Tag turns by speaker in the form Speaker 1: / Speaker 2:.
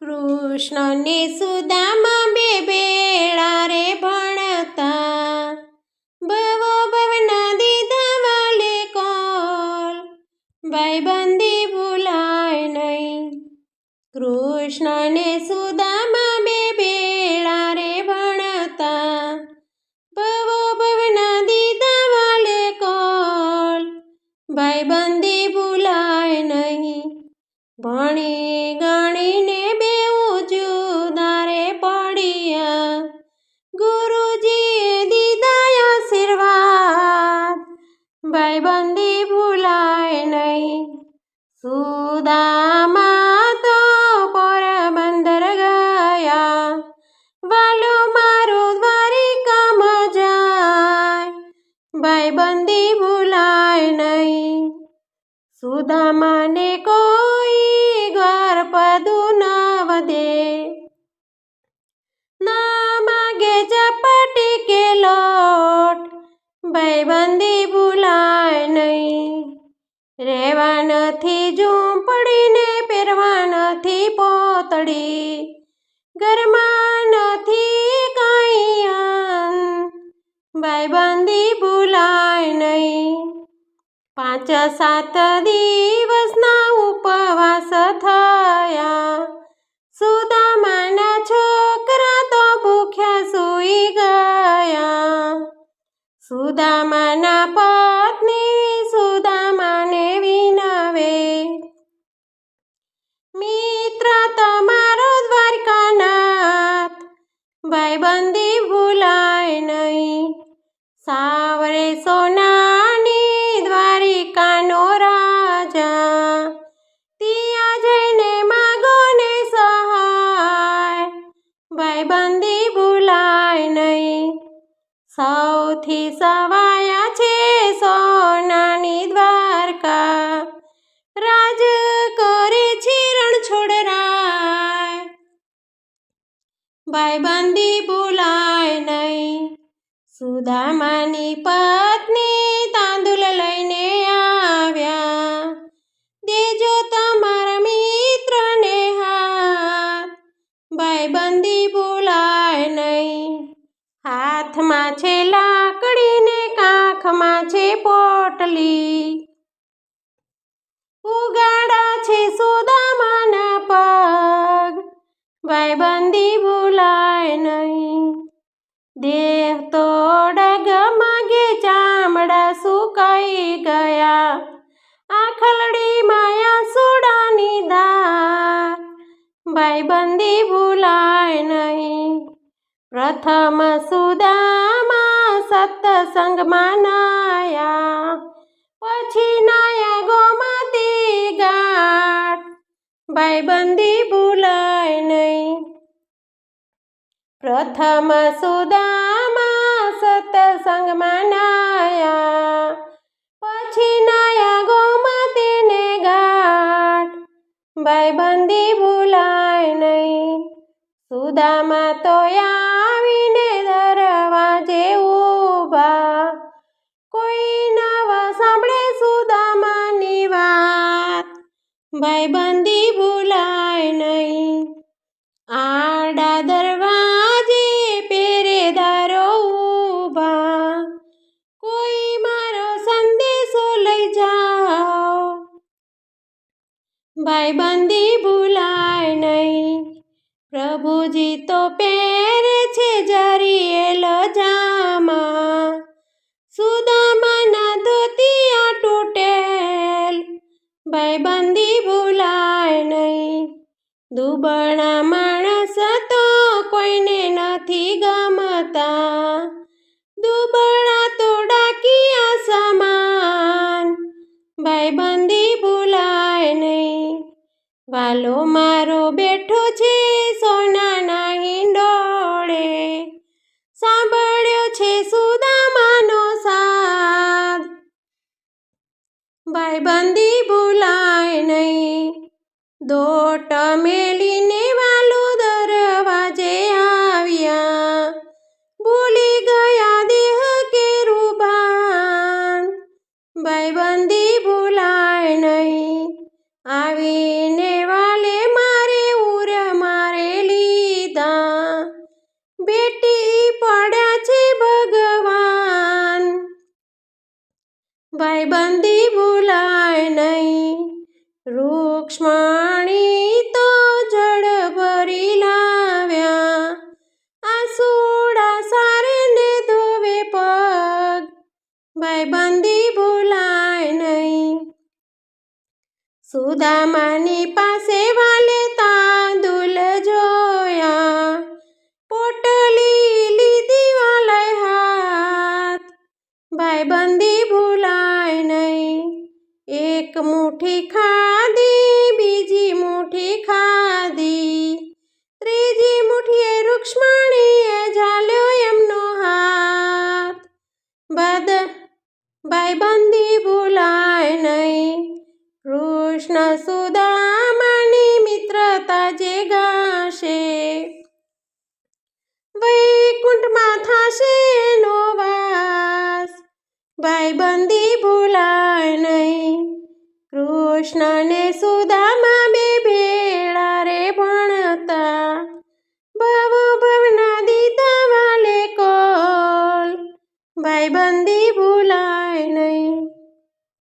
Speaker 1: કૃષ્ણ ને સુદામા બે બેળા રે ભણતા. બવો ભવના દીધા વાલે કોલ. ભાઈબંધી ભૂલાય નહીં. કૃષ્ણને સુદામા બે બેળા રે ભણતા. બવો ભવના દીધા વાલે કોલ. ભાઈબંધી ભૂલાય નહીં. ભણી ગણીને ભાઈબંધી ભૂલાય નહીં. સુદામા તો પોરબંદર ગયા. વાલો મારો દ્વારિકામાં જાય. ભાઈબંધી ભૂલાય નહીં. સુદામાને કોઈ ઘર પદુ ન વધે. ના માગે ચપટી કે ભાઈબંધી ભૂલાય નહીં. રહેવા નથી ઝૂંપડીને પહેરવા નથી પોતડી. ઘરમાં નથી કાંઈ ભાઈબંધી ભૂલાય નહીં. પાંચ સાત દિવસના ઉપવાસ થયા. સુદામાના પત્ની સુદામાને વિનવે. મિત્ર તમારો દ્વારકાનાથ, ભાઈબંધી ભૂલાય નહીં. સાવરે સોનાની દ્વારિકાનો રાજા, ત્યાં જઈને માગો ને સહાય. ભાઈબંધી ભૂલાય નહીં. સૌથી સવાયા છે સોનાની દ્વારકા. રાજ કરે છે રણછોડરાય. ભાઈબંધી બોલાય નહીં. સુદામાની પત્ની તાંદુલ કાંખમાં છે પોટલી. ઉગાડા છે સુદામાના પગ. ભાઈબંધી ભૂલાય નહીં. દેહ તો ડગમગે ચામડા સુકાઈ ગયા. આખલડી માયા સુડાની ધાર ભાઈબંધી ભૂલાય નહીં. પ્રથમ સુદામા સત્સંગમાં નાયા પછી નાયા ગોમતી ગાટ ભાઈબંધી ભૂલાય નહીં. પ્રથમ સુદામા સત્સંગમાં નાયા પછી નાયા ગોમતીને ગાટ ભાઈબંધી ભૂલાય નહીં. સુદામા તો આવીને ભાઈબંધી ભૂલાય નહીં. આડા દરવાજે પેરેદારો ઊભા. કોઈ મારો સંદેશો લઈ જાઓ. ભાઈબંધી ભૂલાય નહીં. પ્રભુજી તો પહેરે છે જરીએલ જામા સુદામાના ભાઈબંધી ભૂલાય નહીં. દુબળા માણસ તો કોઈને નથી ગમતા. દુબળા તો ડાકિયા સમાન. ભાઈબંધી ભૂલાય નહીં. વાલો મારો બેઠો છે સોનાના હિંડોળે. સાંભળ્યો છે સુદામાનો સાદ. ભાઈબંધી દોટ મેલીને વાલો દરવાજે આવ્યા. ભૂલી ગયા દેહ કે રૂબાન ભાઈબંધી ભૂલાય નહીં. આવીને વાલે મારે ઉર મારે લીધા. બેટી પડ્યા છે ભગવાન. ભાઈબંધી ભૂલાય નહીં. રૂક્ષ્મણ સુદામાની પાસે વાલે તાંદુલ જોયા. પોટલી લીધી વાલે હાથ. ભાઈબંધી ભૂલાય નહીં. એક મુઠ્ઠી ખાધી, બીજી મુઠ્ઠી ખાધી. ત્રીજી મુઠ્ઠીએ રૂક્ષ્મણીએ કૃષ્ણ સુદામાની મિત્રતા જે ગાશે. વૈકુંઠમાં થશે નો વાસ. ભાઈબંધી ભૂલાય નહીં. કૃષ્ણને સુદામા